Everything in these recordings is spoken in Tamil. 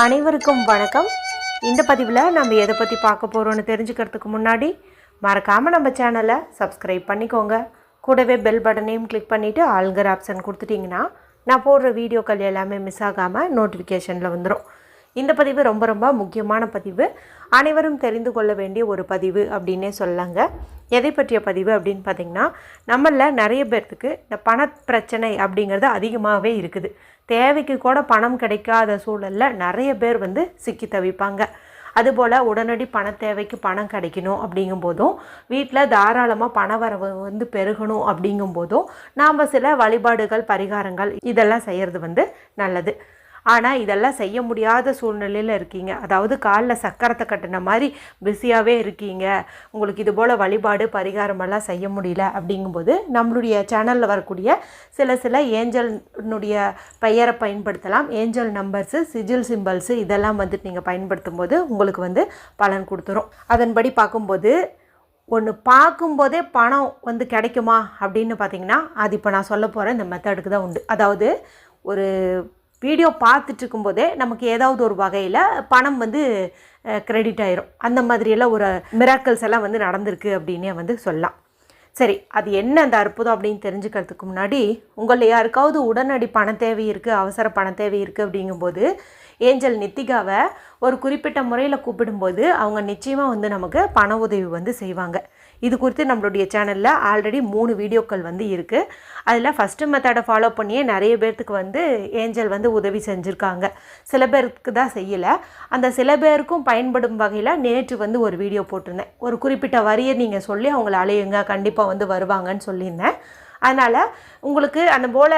அனைவருக்கும் வணக்கம். இந்த பதிவில் நம்ம எதை பற்றி பார்க்க போகிறோன்னு தெரிஞ்சுக்கிறதுக்கு முன்னாடி மறக்காமல் நம்ம சேனலை சப்ஸ்கிரைப் பண்ணிக்கோங்க. கூடவே பெல் பட்டனையும் கிளிக் பண்ணிவிட்டு ஆல்கர் ஆப்ஷன் கொடுத்துட்டிங்கன்னா நான் போடுற வீடியோக்கள் எல்லாமே மிஸ் ஆகாமல் நோட்டிஃபிகேஷனில் வந்துடும் இந்த பதிவு ரொம்ப ரொம்ப முக்கியமான பதிவு. அனைவரும் தெரிந்து கொள்ள வேண்டிய ஒரு பதிவு அப்படின்னே சொல்லலாங்க. எதை பற்றிய பதிவு அப்படின்னு பார்த்தீங்கன்னா நம்மளில் நிறைய பேர்த்துக்கு இந்த பண பிரச்சனை அப்படிங்கிறது அதிகமாகவே இருக்குது. தேவைக்கு கூட பணம் கிடைக்காத சூழலில் நிறைய பேர் வந்து சிக்கி தவிப்பாங்க. அதுபோல் உடனடி பண தேவைக்கு பணம் கிடைக்கணும் அப்படிங்கும்போதும் வீட்டில் தாராளமாக பண வரவு வந்து பெருகணும் அப்படிங்கும்போதும் நாம் சில வழிபாடுகள் பரிகாரங்கள் இதெல்லாம் செய்கிறது வந்து நல்லது. ஆனால் இதெல்லாம் செய்ய முடியாத சூழ்நிலையில் இருக்கீங்க. அதாவது காலில் சக்கரத்தை கட்டின மாதிரி பிஸியாகவே இருக்கீங்க. உங்களுக்கு இது போல் வழிபாடு பரிகாரமெல்லாம் செய்ய முடியல அப்படிங்கும்போது நம்மளுடைய சேனலில் வரக்கூடிய சில சில ஏஞ்சல்னுடைய பெயரை பயன்படுத்தலாம். ஏஞ்சல் நம்பர்ஸு சிஜில் சிம்பிள்ஸு இதெல்லாம் வந்துட்டு நீங்கள் பயன்படுத்தும் போது உங்களுக்கு வந்து பலன் கொடுத்துரும். அதன்படி பார்க்கும்போது ஒன்று பார்க்கும்போதே பணம் வந்து கிடைக்குமா அப்படின்னு பார்த்தீங்கன்னா அது இப்போ நான் சொல்ல போகிற இந்த மெத்தடுக்கு தான் உண்டு. அதாவது ஒரு வீடியோ பார்த்துட்டு இருக்கும்போதே நமக்கு ஏதாவது ஒரு வகையில் பணம் வந்து க்ரெடிட் ஆயிரும். அந்த மாதிரியெல்லாம் ஒரு மிராக்கல்ஸ் எல்லாம் வந்து நடந்திருக்கு அப்படின்னே வந்து சொல்லலாம். சரி அது என்ன அந்த அற்புதம் அப்படின்னு தெரிஞ்சுக்கிறதுக்கு முன்னாடி உங்களில் யாருக்காவது உடனடி பண தேவை இருக்குது அவசர பண தேவை இருக்குது அப்படிங்கும்போது ஏஞ்சல் நித்திகாவை ஒரு குறிப்பிட்ட முறையில் கூப்பிடும்போது அவங்க நிச்சயமாக வந்து நமக்கு பண உதவி வந்து செய்வாங்க. இது குறித்து நம்மளுடைய சேனலில் ஆல்ரெடி மூணு வீடியோக்கள் வந்து இருக்குது அதில் ஃபஸ்ட்டு மெத்தடை ஃபாலோ பண்ணியே நிறைய பேர்த்துக்கு வந்து ஏஞ்சல் வந்து உதவி செஞ்சுருக்காங்க. சில பேருக்கு தான் செய்யலை. அந்த சில பேருக்கும் பயன்படும் வகையில் நேற்று வந்து ஒரு வீடியோ போட்டிருந்தேன். ஒரு குறிப்பிட்ட வரியை நீங்கள் சொல்லி அவங்கள அலையுங்க. கண்டிப்பாக வந்து வருவாங்கன்னு சொல்லியிருந்தேன். அதனால் உங்களுக்கு அந்த போல்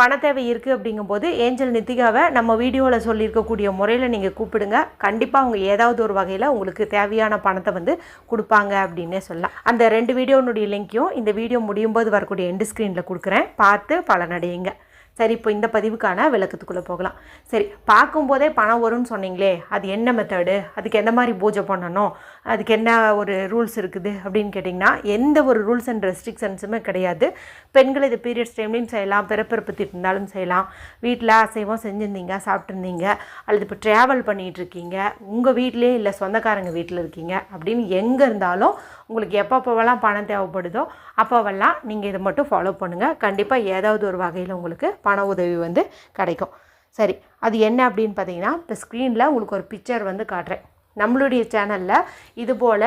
பண தேவை இருக்குது அப்படிங்கும்போது ஏஞ்சல் நித்திகாவை நம்ம வீடியோவில் சொல்லியிருக்கக்கூடிய முறையில் நீங்கள் கூப்பிடுங்க. கண்டிப்பாக அவங்க ஏதாவது ஒரு வகையில் உங்களுக்கு தேவையான பணத்தை வந்து கொடுப்பாங்க அப்படின்னே சொல்லலாம். அந்த ரெண்டு வீடியோனுடைய லிங்க்கையும் இந்த வீடியோ முடியும் போது வரக்கூடிய எண்டு ஸ்க்ரீனில் கொடுக்குறேன். பார்த்து பலனடையுங்க. சரி இப்போ இந்த பதிவுக்கான விளக்கத்துக்குள்ளே போகலாம். சரி பார்க்கும்போதே பணம் வரும்னு சொன்னீங்களே அது என்ன மெத்தடு அதுக்கு எந்த மாதிரி பூஜை பண்ணணும்? அதுக்கு என்ன ஒரு ரூல்ஸ் இருக்குது அப்படின்னு கேட்டிங்கன்னா எந்த ஒரு ரூல்ஸ் அண்ட் ரெஸ்ட்ரிக்ஷன்ஸுமே கிடையாது. பெண்கள் இது பீரியட்ஸ் டைம்லையும் செய்யலாம் பிறப்பிறப்பு இருந்தாலும் செய்யலாம். வீட்டில் அசைவம் செஞ்சுருந்தீங்க சாப்பிட்ருந்தீங்க அல்லது இப்போ ட்ராவல் பண்ணிகிட்டு இருக்கீங்க உங்கள் வீட்டிலே இல்லை சொந்தக்காரங்க வீட்டில் இருக்கீங்க அப்படின்னு எங்கே இருந்தாலும் உங்களுக்கு எப்பப்போவெல்லாம் பணம் தேவைப்படுதோ அப்போவெல்லாம் நீங்கள் இதை மட்டும் ஃபாலோ பண்ணுங்கள் கண்டிப்பாக ஏதாவது ஒரு வகையில் உங்களுக்கு பண உதவி வந்து கிடைக்கும். சரி அது என்ன அப்படின்னு பார்த்தீங்கன்னா இப்போ ஸ்க்ரீனில் உங்களுக்கு ஒரு பிக்சர் வந்து காட்டுறேன். நம்மளுடைய சேனலில் இது போல்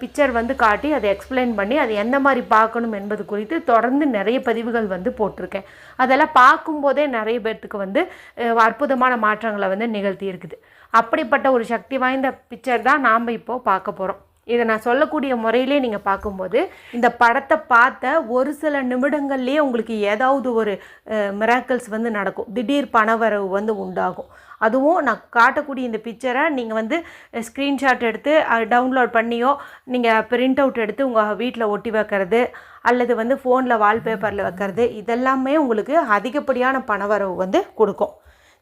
பிக்சர் வந்து காட்டி அதை எக்ஸ்பிளைன் பண்ணி அதை எந்த மாதிரி பார்க்கணும் என்பது குறித்து தொடர்ந்து நிறைய பதிவுகள் வந்து போட்டிருக்கேன். அதெல்லாம் பார்க்கும்போதே நிறைய பேர்த்துக்கு வந்து அற்புதமான மாற்றங்களை வந்து நிகழ்த்தி இருக்குது. அப்படிப்பட்ட ஒரு சக்தி வாய்ந்த பிக்சர் தான் நாம் இப்போது பார்க்க போகிறோம் இதை நான் சொல்லக்கூடிய முறையிலே நீங்கள் பார்க்கும்போது இந்த படத்தை பார்த்த ஒரு சில நிமிடங்கள்லேயே உங்களுக்கு ஏதாவது ஒரு மிராக்கிள்ஸ் வந்து நடக்கும். திடீர் பணவரவு வந்து உண்டாகும். அதுவும் நான் காட்டக்கூடிய இந்த பிக்சரை நீங்கள் வந்து ஸ்க்ரீன்ஷாட் எடுத்து டவுன்லோட் பண்ணியோ நீங்கள் பிரிண்ட் அவுட் எடுத்து உங்கள் வீட்டில் ஒட்டி வைக்கிறது அல்லது வந்து ஃபோனில் வால்பேப்பரில் வைக்கிறது இதெல்லாமே உங்களுக்கு அதிகப்படியான பணவரவு வந்து கொடுக்கும்.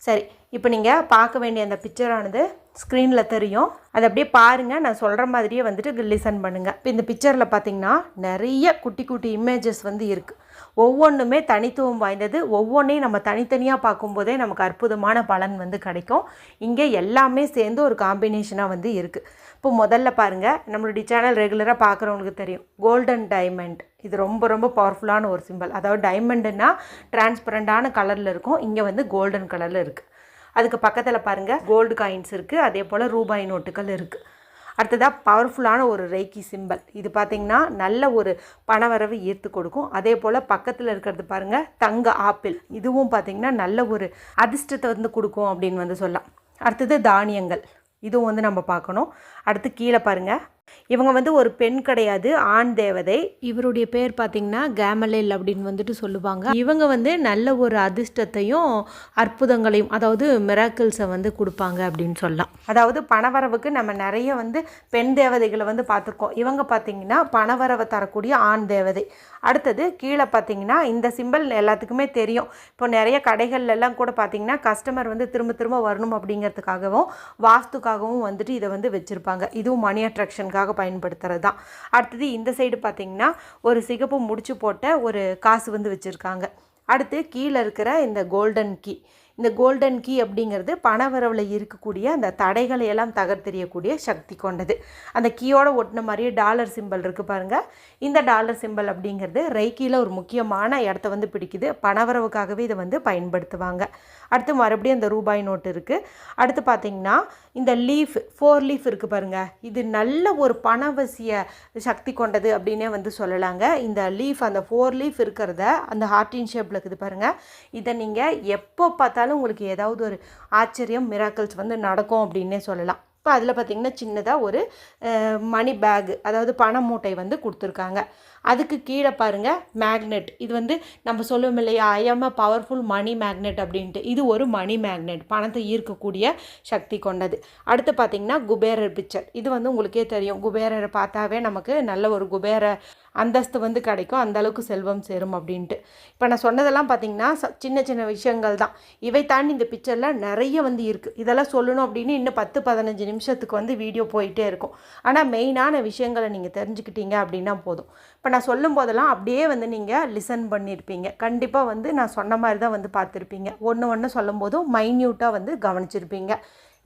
சரி இப்போ நீங்கள் பார்க்க வேண்டிய அந்த பிக்சரானது ஸ்க்ரீனில் தெரியும். அதை அப்படியே பாருங்கள் நான் சொல்கிற மாதிரியே வந்துட்டு லிசன் பண்ணுங்கள் இப்போ இந்த பிக்சரில் பார்த்திங்கன்னா நிறைய குட்டி குட்டி இமேஜஸ் வந்து இருக்குது ஒவ்வொன்றுமே தனித்துவம் வாய்ந்தது. ஒவ்வொன்றையும் நம்ம தனித்தனியாக பார்க்கும்போதே நமக்கு அற்புதமான பலன் வந்து கிடைக்கும். இங்கே எல்லாமே சேர்ந்து ஒரு காம்பினேஷனாக வந்து இருக்குது இப்போ முதல்ல பாருங்கள் நம்மளுடைய சேனல் ரெகுலராக பார்க்குறவங்களுக்கு தெரியும். கோல்டன் டைமண்ட் இது ரொம்ப ரொம்ப பவர்ஃபுல்லான ஒரு சிம்பிள் அதாவது டைமண்டுன்னா டிரான்ஸ்பரண்டான கலரில் இருக்கும். இங்கே வந்து கோல்டன் கலரில் இருக்குது அதுக்கு பக்கத்தில் பாருங்கள் கோல்டு காயின்ஸ் இருக்குது அதே போல் ரூபாய் நோட்டுகள் இருக்குது அடுத்ததாக பவர்ஃபுல்லான ஒரு ரெய்கி சிம்பல் இது பார்த்திங்கன்னா நல்ல ஒரு பணவரவு ஈர்த்து கொடுக்கும். அதே போல் பக்கத்தில் இருக்கிறது பாருங்கள் தங்க ஆப்பிள். இதுவும் பார்த்திங்கன்னா நல்ல ஒரு அதிர்ஷ்டத்தை வந்து கொடுக்கும் அப்படின்னு வந்து சொல்லலாம். அடுத்தது தானியங்கள். இதுவும் வந்து நம்ம பார்க்கணும். அடுத்து கீழே பாருங்கள் இவங்க வந்து ஒரு பெண் கிடையாது ஆண் தேவதை. இவருடைய பேர் பார்த்தீங்கன்னா கேமலில் அப்படின்னு வந்துட்டு சொல்லுவாங்க. இவங்க வந்து நல்ல ஒரு அதிர்ஷ்டத்தையும் அற்புதங்களையும் அதாவது மிராக்கிள்ஸை வந்து கொடுப்பாங்க அப்படின்னு சொல்லலாம். அதாவது பணவரவுக்கு நம்ம நிறைய வந்து பெண் தேவதைகளை வந்து பார்த்துருக்கோம். இவங்க பார்த்தீங்கன்னா பணவரவை தரக்கூடிய ஆண் தேவதை. அடுத்தது கீழே பார்த்தீங்கன்னா இந்த சிம்பிள் எல்லாத்துக்குமே தெரியும். இப்போ நிறைய கடைகள்ல எல்லாம் கூட பார்த்தீங்கன்னா கஸ்டமர் வந்து திரும்ப திரும்ப வரணும் அப்படிங்கிறதுக்காகவும் வாஸ்துக்காகவும் வந்துட்டு இதை வந்து வச்சுருப்பாங்க. இதுவும் மணி அட்ராக்ஷனுக்காக பயன்படுத்துறது தான். அடுத்தது இந்த சைடு பார்த்தீங்கன்னா ஒரு சிகப்பு முடிச்சு போட்ட ஒரு காசு வந்து வச்சுருக்காங்க. அடுத்து கீழே இருக்கிற இந்த கோல்டன் கீ இந்த கோல்டன் கீ அப்படிங்கிறது பணவரவில் இருக்கக்கூடிய அந்த தடைகளை எல்லாம் தகர்த்தெறியக்கூடிய சக்தி கொண்டது. அந்த கீயோட ஒட்டின மாதிரியே டாலர் சிம்பல் இருக்குது பாருங்கள் இந்த டாலர் சிம்பல் அப்படிங்கிறது ரைக்கியில் ஒரு முக்கியமான இடத்த வந்து பிடிக்குது. பணவரவுக்காகவே இதை வந்து பயன்படுத்துவாங்க. அடுத்து மறுபடியும் அந்த ரூபாய் நோட்டு இருக்குது அடுத்து பார்த்தீங்கன்னா இந்த லீஃப் ஃபோர் லீஃப் இருக்குது பாருங்கள் இது நல்ல ஒரு பணவசிய சக்தி கொண்டது அப்படின்னே வந்து சொல்லலாங்க. இந்த லீஃப் அந்த ஃபோர் லீஃப் இருக்கிறத அந்த ஹார்டின் ஷேப்பில் இருக்குது பாருங்கள் இதை நீங்கள் எப்போ பார்த்தாலும் உங்களுக்கு ஏதாவது ஒரு ஆச்சரியம் மிராக்கல்ஸ் வந்து நடக்கும் அப்படின்னே சொல்லலாம். இப்போ அதில் பார்த்தீங்கன்னா சின்னதாக ஒரு மணி பேகு அதாவது பண மூட்டை வந்து கொடுத்துருக்காங்க. அதுக்கு கீழே பாருங்கள் மேக்னெட் இது வந்து நம்ம சொல்லுவோம் இல்லையா I'm a powerful money magnet அப்படின்ட்டு. இது ஒரு மணி மேக்னெட் பணத்தை ஈர்க்கக்கூடிய சக்தி கொண்டது. அடுத்து பார்த்திங்கன்னா குபேரர் பிக்சர் இது வந்து உங்களுக்கே தெரியும். குபேரரை பார்த்தாவே நமக்கு நல்ல ஒரு குபேர அந்தஸ்து வந்து கிடைக்கும். அந்தளவுக்கு செல்வம் சேரும் அப்படின்ட்டு. இப்போ நான் சொன்னதெல்லாம் பார்த்தீங்கன்னா ச- சின்ன சின்ன விஷயங்கள் தான். இவை தாண்டி இந்த பிக்சரில் நிறைய வந்து இருக்குது இதெல்லாம் சொல்லணும் அப்படின்னு இன்னும் பத்து பதினஞ்சு நிமிஷத்துக்கு வந்து வீடியோ போயிட்டே இருக்கும். ஆனால் மெயினான விஷயங்களை நீங்கள் தெரிஞ்சுக்கிட்டீங்க அப்படின்னா போதும். இப்போ நான் சொல்லும் போதெல்லாம் அப்படியே வந்து நீங்கள் லிசன் பண்ணியிருப்பீங்க கண்டிப்பாக வந்து நான் சொன்ன மாதிரி தான் வந்து பார்த்துருப்பீங்க. ஒன்று ஒன்று சொல்லும் போதும் மைன்யூட்டாக வந்து கவனிச்சிருப்பீங்க.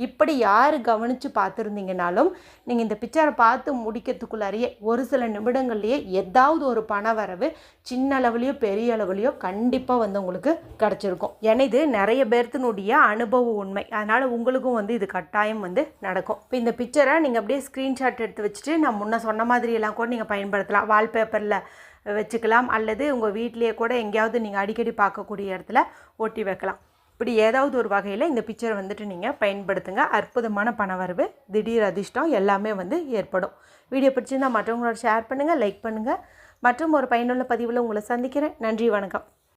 இப்படி யார் கவனித்து பார்த்துருந்தீங்கனாலும் நீங்கள் இந்த பிக்சரை பார்த்து முடிக்கிறதுக்குள்ளாரையே ஒரு சில நிமிடங்கள்லேயே ஏதாவது ஒரு பண வரவு சின்ன அளவுலையோ பெரிய அளவுலையோ கண்டிப்பாக வந்து உங்களுக்கு கிடச்சிருக்கும். ஏன்னா இது நிறைய பேர்த்தினுடைய அனுபவ உண்மை. அதனால் உங்களுக்கும் வந்து இது கட்டாயம் வந்து நடக்கும். இப்போ இந்த பிக்சரை நீங்கள் அப்படியே ஸ்க்ரீன்ஷாட் எடுத்து வச்சுட்டு நான் முன்ன சொன்ன மாதிரியெல்லாம் கூட நீங்கள் பயன்படுத்தலாம். வால்பேப்பரில் வச்சுக்கலாம். அல்லது உங்கள் வீட்லேயே கூட எங்கேயாவது நீங்கள் அடிக்கடி பார்க்கக்கூடிய இடத்துல ஒட்டி வைக்கலாம். இப்படி ஏதாவது ஒரு வகையில் இந்த பிக்சரை வந்துட்டு நீங்கள் பயன்படுத்துங்க. அற்புதமான பணவரவு திடீர் அதிர்ஷ்டம் எல்லாமே வந்து ஏற்படும். வீடியோ பிடிச்சிருந்தால் மற்றவங்களோட ஷேர் பண்ணுங்கள் லைக் பண்ணுங்கள் மற்றும் ஒரு பயனுள்ள பதிவில் உங்களை சந்திக்கிறேன். நன்றி வணக்கம்.